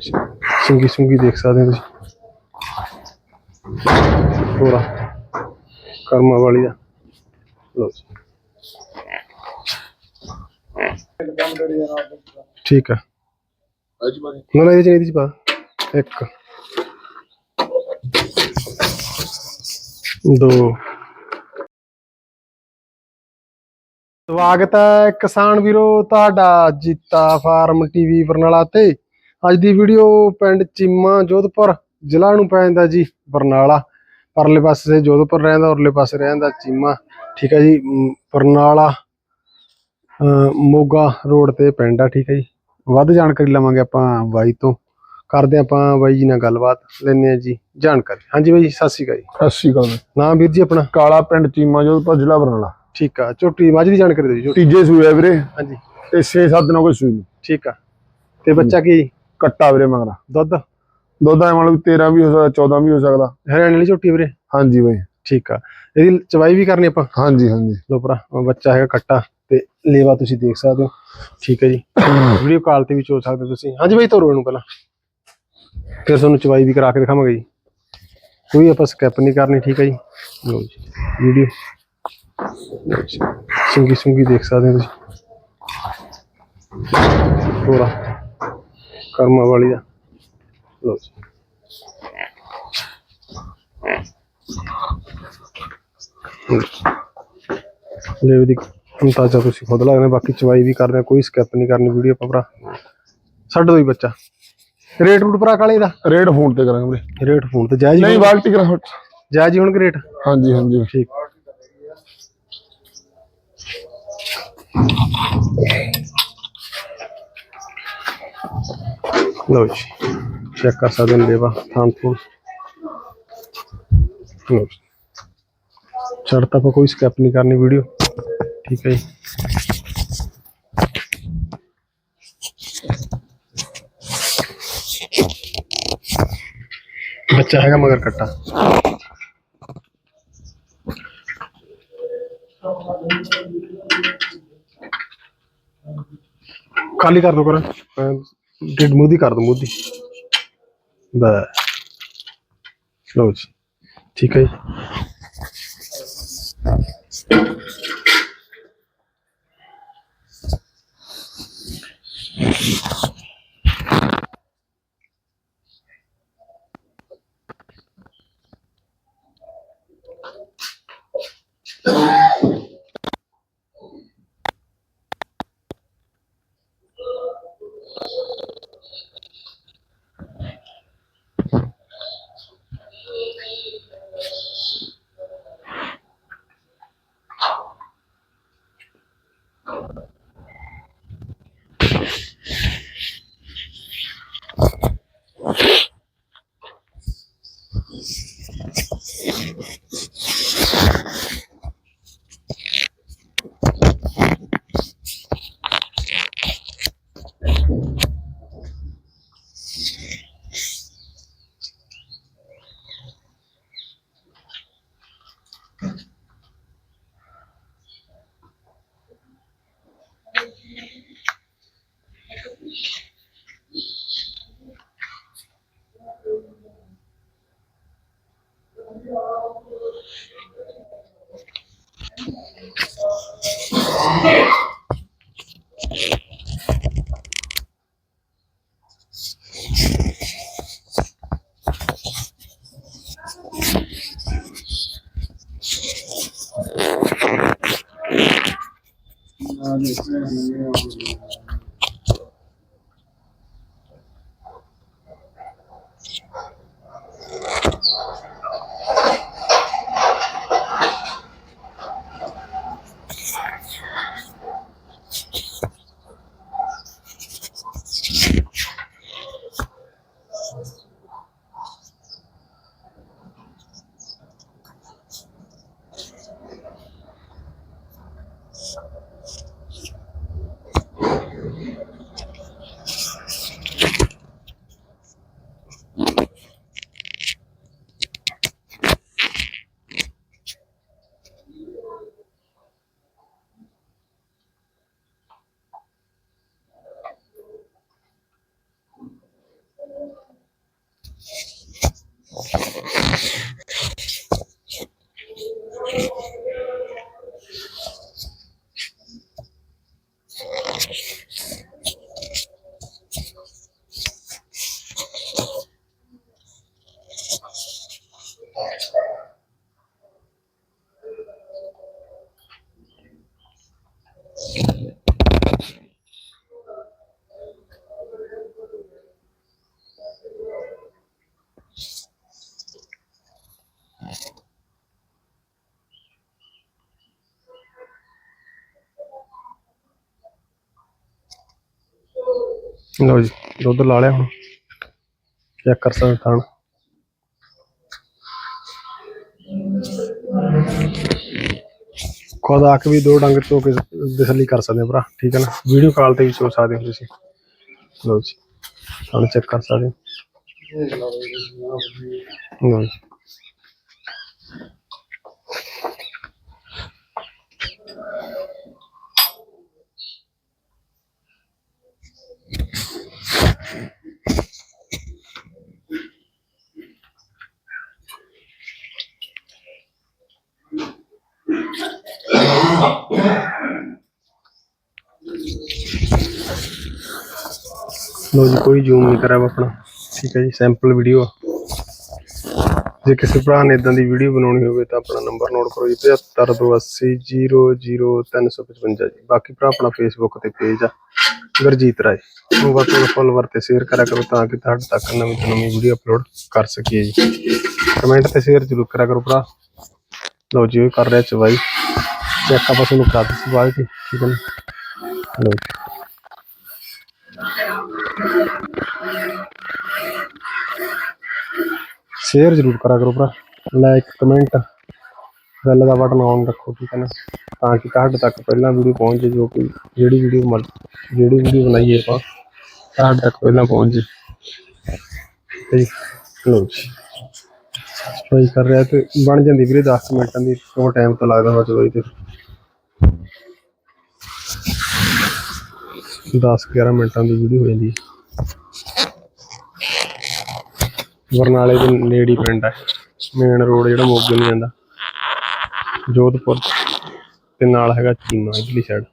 ਸਿੰਗੀ ਸੁੰਗੀ ਦੇਖ ਸਕਦੇ ਹੋ ਤੁਸੀਂ। ਪੂਰਾ ਕਰਮਾ ਵਾਲੀ ਦਾ ਲਓ ਠੀਕ ਹੈ ਨਾ ਨਾ ਇਹਦੇ ਚ ਇਹਦੇ ਚ ਪਾ ਇੱਕ। ਦੋ। ਸਵਾਗਤ ਹੈ ਕਿਸਾਨ ਵੀਰੋ, ਤੁਹਾਡਾ ਜੀਤਾ ਫਾਰਮ ਟੀਵੀ ਬਰਨਾਲਾ ਤੇ। ਅੱਜ ਦੀ ਵੀਡੀਓ ਪਿੰਡ ਚੀਮਾ ਜੋਧਪੁਰ ਜ਼ਿਲ੍ਹਾ ਨੂੰ ਪੈ ਜਾਂਦਾ ਜੀ ਬਰਨਾਲਾ। ਪਰਲੇ ਪਾਸੇ ਜੋਧਪੁਰ ਰਹਿੰਦਾ ਉਰਲੇ ਪਾਸੇ ਰਹਿੰਦਾ ਚੀਮਾ। ਠੀਕ ਹੈ ਜੀ ਬਰਨਾਲਾ ਮੋਗਾ ਰੋਡ ਤੇ ਪਿੰਡ ਆ ਠੀਕ ਹੈ ਜੀ। ਵੱਧ ਜਾਣਕਾਰੀ ਲਵਾਂਗੇ ਆਪਾਂ ਬਾਈ ਤੋਂ। ਕਰਦੇ ਆਪਾਂ ਬਾਈ ਜੀ ਨਾਲ ਗੱਲਬਾਤ ਲੈਣੇ ਆ ਜੀ ਜਾਣਕਾਰੀ। ਹਾਂਜੀ ਬਾਈ ਜੀ, ਸਤਿ ਸ਼੍ਰੀ ਅਕਾਲ ਜੀ। ਸਤਿ ਸ਼੍ਰੀ ਅਕਾਲ ਨਾਮ ਵੀਰ ਜੀ ਆਪਣਾ? ਕਾਲਾ ਪਿੰਡ ਚੀਮਾ ਜੋਧਪੁਰ ਜ਼ਿਲ੍ਹਾ ਬਰਨਾਲਾ। ਠੀਕ ਆ ਝੋਟੀ ਮੱਝ ਦੀ ਜਾਣਕਾਰੀ ਦਿਓ ਜੀ ਤੀਜੇ ਸੂਏ ਵੀਰੇ। ਹਾਂਜੀ। ਤੇ 6-7 ਦਿਨਾਂ ਕੋਈ ਸੂਈ ਠੀਕ ਆ। ਤੇ ਬੱਚਾ ਕੀ ਕੱਟਾ ਵੀਰੇ ਮਗਰਾ। ਦੁੱਧ? ਦੁੱਧ ਐ ਮਤਲਬ 13 ਵੀ ਹੋ ਸਕਦਾ 14 ਵੀ ਹੋ ਸਕਦਾ। ਹਰਿਆਣੇ ਵਾਲੀ ਝੋਟੀ ਵੀਰੇ? ਹਾਂਜੀ ਬਾਈ। ਠੀਕ ਆ। ਇਹਦੀ ਚਵਾਈ ਵੀ ਕਰਨੀ ਆਪਾਂ? ਹਾਂਜੀ ਹਾਂਜੀ। ਲੋ ਭਰਾ ਬੱਚਾ ਹੈਗਾ ਕੱਟਾ ਤੇ ਲੇਵਾ ਤੁਸੀਂ ਦੇਖ ਸਕਦੇ ਹੋ। ਠੀਕ ਹੈ ਜੀ। ਵੀਡੀਓ ਕਾਲ ਤੇ ਵੀ ਚੋ ਸਕਦੇ ਤੁਸੀਂ। ਹਾਂਜੀ ਬਾਈ ਤੋਰੋ ਇਹਨੂੰ ਪਹਿਲਾਂ। ਫਿਰ ਤੁਹਾਨੂੰ ਚਵਾਈ ਵੀ ਕਰਾ ਕੇ ਦਿਖਾਵਾਂਗੇ ਜੀ। ਕੋਈ ਆਪਾਂ ਸਕਿਪ ਨਹੀਂ ਕਰਨੀ ਠੀਕ ਹੈ ਜੀ। ਲੋ ਜੀ ਵੀਡੀਓ। ਸਿੰਗੀ ਸੁੰਗੀ ਦੇਖ ਸਕਦੇ ਹੋ ਤੁਸੀਂ। ਪੂਰਾ ਕਰਮਾ ਵਾਲੀ ਦਾ। ਲੋ ਲੈ ਦੀ ਅੰਤਾਜ਼ਾ ਤੁਸੀਂ ਖੁਦ ਲੱਗਦਾ ਬਾਕੀ ਚਵਾਈ ਵੀ ਕਰਦੇ ਕੋਈ ਸਕਿਪ ਨਹੀਂ ਕਰਨੀ ਵੀਡੀਓ ਆਪਾਂ ਭਰਾ। ਛੱਡ ਦੋ ਹੀ ਬੱਚਾ। ਰੇਟ ਰੂਟ ਭਰਾ ਕਾਲੇ ਦਾ? ਰੇਟ ਫੋਨ ਤੇ ਕਰਾਂਗੇ ਵੀਰੇ। ਰੇਟ ਫੋਨ ਤੇ ਜਾਇਜ਼ ਹੀ ਨਹੀਂ ਹੋਣ- ਬਾਲਟੀ ਕਰਾ ਜਾਇਜ਼ ਹੀ ਹੁਣ ਰੇਟ? ਹਾਂਜੀ ਹਾਂਜੀ। ਠੀਕ। ਲਓ ਜੀ ਚੈੱਕ ਕਰ ਸਕਦੇ ਨੇ ਲੇਵਾ ਥਾਂ ਤੋਂ ਲਓ ਜੀ ਛੱਡਤਾ ਆਪਾਂ ਕੋਈ ਸਕਿਪ ਨਹੀਂ ਕਰਨੀ ਵੀਡੀਓ ਠੀਕ ਹੈ ਜੀ ਬੱਚਾ ਹੈਗਾ ਮਗਰ ਕੱਟਾ ਖਾਲੀ ਕਰ ਦੋ ਕਰ ਡਿਡ ਮੂਦੀ ਕਰ ਦੋ ਮੂਦੀ ਬਸ। ਲਓ ਜੀ। ਠੀਕ ਹੈ ਜੀ। 你是然没有。ਲਓ ਜੀ, ਦੁੱਧ ਲਾ ਲਿਆ ਹੁਣ। ਚੈੱਕ ਕਰ ਸਕਦੇ ਥਣ। ਖੁਦ ਆ ਕੇ ਵੀ ਦੋ ਡੰਗ ਚੋ ਕੇ ਤਸੱਲੀ ਕਰ ਸਕਦੇ ਹੋ ਭਰਾ, ਠੀਕ ਹੈ ਨਾ? ਵੀਡੀਓ ਕਾਲ ਤੇ ਵੀ ਚੋ ਸਕਦੇ ਹੋ ਤੁਸੀਂ। ਲਓ ਜੀ, ਥਣ ਚੈੱਕ ਕਰ ਸਕਦੇ ਹੋ। ਲਓ ਜੀ। ਲੋ ਜੀ, ਕੋਈ ਜ਼ੂਮ ਨਹੀਂ ਕਰਿਆ ਆਪਣਾ। ਠੀਕ ਹੈ ਜੀ ਸੈਂਪਲ ਵੀਡੀਓ ਆ। ਜੇ ਕਿਸੇ ਭਰਾ ਨੇ ਇਦਾਂ ਦੀ ਵੀਡੀਓ ਬਣਾਉਣੀ ਹੋਵੇ ਤਾਂ ਆਪਣਾ ਨੰਬਰ ਨੋਟ ਕਰੋ ਜੀ 7528000355 ਜੀ। ਬਾਕੀ ਭਰਾ ਆਪਣਾ ਫੇਸਬੁੱਕ ਤੇ ਪੇਜ ਆ, ਗੁਰਜੀਤ ਰਾਏ। ਉਹ ਵੱਧ ਤੋਂ ਫੋਲੋਵਰ ਤੇ ਸ਼ੇਅਰ ਕਰਿਆ ਕਰੋ ਤਾਂ ਕਿ ਤੁਹਾਡੇ ਤੱਕ ਨਵੀਂ ਤੋਂ ਨਵੀਂ ਵੀਡੀਓ ਅਪਲੋਡ ਕਰ ਸਕੀਏ ਜੀ। ਕਮੈਂਟ ਤੇ ਸ਼ੇਅਰ ਜ਼ਰੂਰ ਕਰਿਆ ਕਰੋ ਭਰਾ। ਲਓ ਜੀ ਕਰ ਰਿਹਾ ਚਵਾਈ। ਚੈੱਕ ਆਪਾਂ ਤੁਹਾਨੂੰ ਕਰਾ ਦਿੱਤੀ ਬਾਅਦ ਚ ਠੀਕ ਹੈ ਨਾ? ਸ਼ੇਅਰ ਜ਼ਰੂਰ ਕਰਾ ਕਰੋ ਭਰਾ। ਲਾਈਕ ਕਮੈਂਟ ਬੈਲ ਦਾ ਬਟਨ ਆਨ ਰੱਖੋ, ਠੀਕ ਹੈ ਨਾ? ਤਾਂ ਕਿ ਤੁਹਾਡੇ ਤੱਕ ਪਹਿਲਾਂ ਵੀਡੀਓ ਪਹੁੰਚ, ਜੇ ਜੋ ਕੋਈ ਜਿਹੜੀ ਵੀਡੀਓ ਮਰ, ਜਿਹੜੀ ਵੀਡੀਓ ਬਣਾਈਏ ਆਪਾਂ, ਤੁਹਾਡੇ ਤੱਕ ਪਹਿਲਾਂ ਪਹੁੰਚ। ਜੇ ਠੀਕ ਹੈ ਜੀ। ਸਫ਼ਾਈ ਕਰ ਰਿਹਾ ਤੇ ਬਣ ਜਾਂਦੀ ਵੀਰੇ 10 ਮਿੰਟਾਂ ਦੀ, ਉਹ ਟਾਈਮ ਤਾਂ ਲੱਗਦਾ ਵਾ ਚਲੋ ਤੇ। 10 11 ਮਿੰਟਾਂ ਦੀ ਵੀਡੀਓ ਹੋ ਜਾਂਦੀ ਹੈ। ਬਰਨਾਲੇ ਦੇ ਨੇੜੇ ਹੀ ਪਿੰਡ ਹੈ। ਮੇਨ ਰੋਡ ਜਿਹੜਾ ਮੋਗੇ ਨੂੰ ਜਾਂਦਾ। ਜੋਧਪੁਰ ਤੇ ਨਾਲ ਹੈਗਾ ਚੀਮਾ ਇਧਰਲੀ ਸਾਈਡ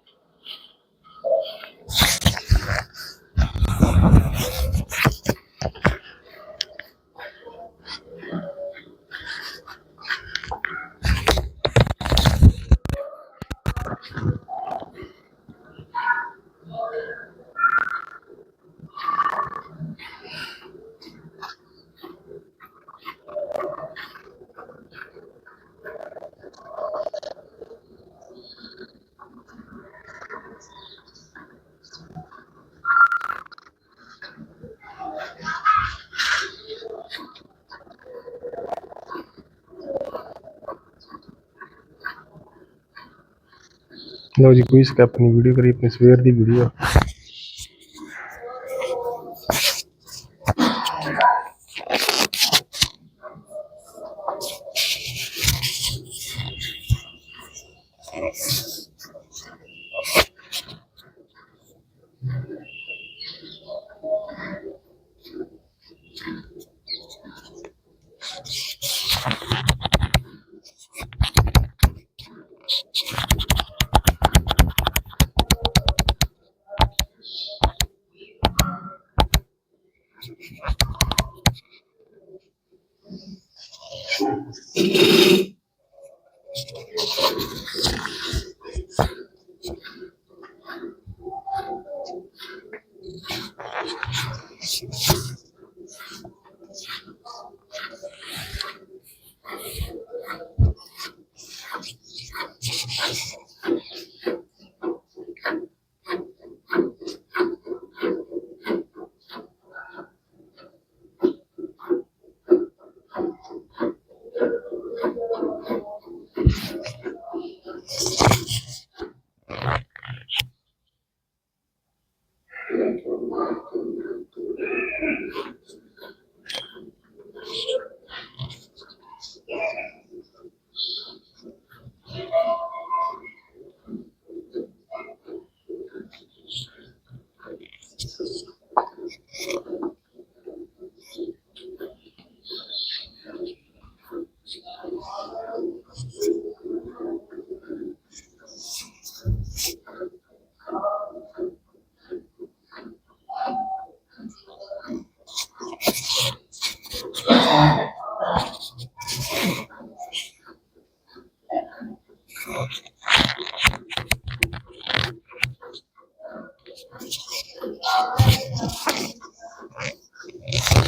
ਲਓ ਜੀ ਕੋਈ ਸਕਿਪ ਨਹੀਂ ਵੀਡੀਓ ਕਰੀ ਆਪਣੀ ਸਵੇਰ ਦੀ ਵੀਡੀਓ ਆ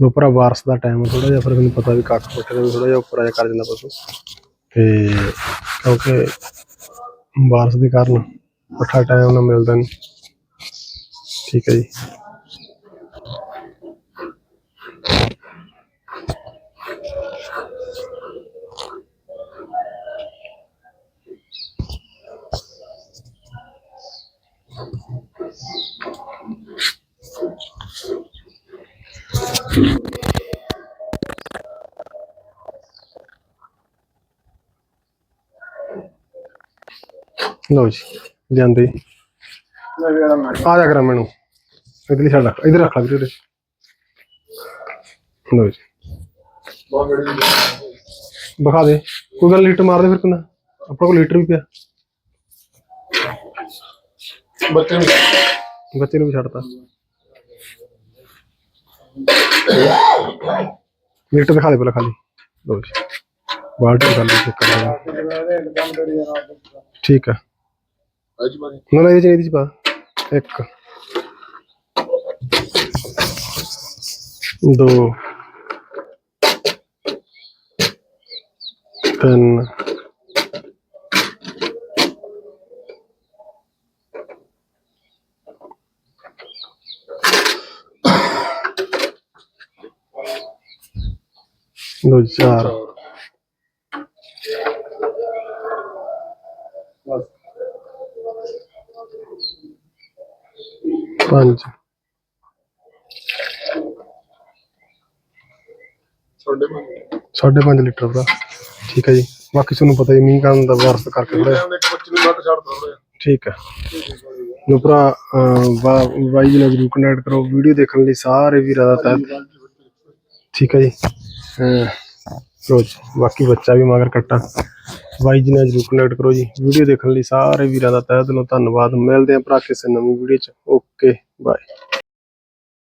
ਲੋ ਭਰਾ ਵਾਰਸ ਦਾ ਟਾਈਮ ਥੋੜਾ ਜਿਹਾ, ਫਿਰ ਮੈਨੂੰ ਪਤਾ ਵੀ ਕੱਖ ਪੱਠੇ ਦਾ ਵੀ ਥੋੜਾ ਜਿਹਾ ਉੱਪਰ ਆ ਕਰ ਜਾਂਦਾ ਪਸ਼ੂ। ਤੇ ਕਿਉਂਕਿ ਬਾਰਿਸ਼ ਦੇ ਕਾਰਨ ਪੱਠਾ ਟਾਈਮ ਨਾਲ ਮਿਲਦਾ ਨਹੀਂ ਠੀਕ ਹੈ ਜੀ। ਲਓ ਜੀ ਜਾਂਦੇ ਆ ਜਾ ਕਰ ਮੈਨੂੰ। ਇਧਰਲੀ ਸਾਈਡ ਰੱਖ ਇਧਰ ਰੱਖ ਲਾ ਵੀਰੇ ਲਓ ਜੀ। ਬਖਾ ਦੇ। ਕੋਈ ਗੱਲ ਲੀਟਰ ਮਾਰ ਦੇ ਫਿਰ ਕਿੰਨਾ। ਆਪਣਾ ਕੋਲ ਲੀਟਰ ਵੀ ਪਿਆ। ਬੱਚੇ ਨੂੰ ਬੱਚੇ ਨੂੰ ਵੀ ਛੱਡਤਾ। ਲੀਟਰ ਦਿਖਾ ਦੇ ਪਹਿਲਾਂ ਖਾਲੀ ਲਓ ਜੀ ਬਾਲਟੀ ਖਾਲੀ ਚੈੱਕ ਕਰ ਲਓ ਠੀਕ ਆ ਅੱਜ ਬਾਰੇ ਨਾ ਨਾ ਇਹਦੇ ਚ ਇਹਦੇ ਚ ਪਾ ਦੋ ਚਾਰ ਪੰਜ ਸਾਢੇ ਪੰਜ ਲੀਟਰ ਦਾ ਠੀਕ ਹੈ ਜੀ। ਬਾਕੀ ਤੁਹਾਨੂੰ ਪਤਾ ਹੀ ਮੀਂਹ ਕਾਰਨ ਦਾ ਵਾਰਸ ਕਰਕੇ ਥੋੜਾ ਨੂੰ ਠੀਕ ਹੈ। ਲੋ ਭਰਾ ਬਾਈ ਜੀ ਨਾਲ ਜਰੂਰ ਕਨੈਕਟ ਕਰੋ। ਵੀਡੀਓ ਦੇਖਣ ਲਈ ਸਾਰੇ ਵੀਰਾਂ ਦਾ ਤਹਿ ਠੀਕ ਹੈ ਜੀ। ਅਹ, ਬਾਕੀ ਬੱਚਾ ਵੀ ਮਗਰ ਕੱਟਾ। ਬਾਈ ਜੀ ਨਾਲ ਜਰੂਰ ਕਨੈਕਟ ਕਰੋ ਜੀ। ਵੀਡੀਓ ਦੇਖਣ ਲਈ ਸਾਰੇ ਵੀਰਾਂ ਦਾ ਤਹਿ ਦਿਲੋਂ ਧੰਨਵਾਦ। ਮਿਲਦੇ ਆਂ ਭਰਾ ਕਿਸੇ ਨਵੀਂ ਵੀਡੀਓ ਚ। Okay bye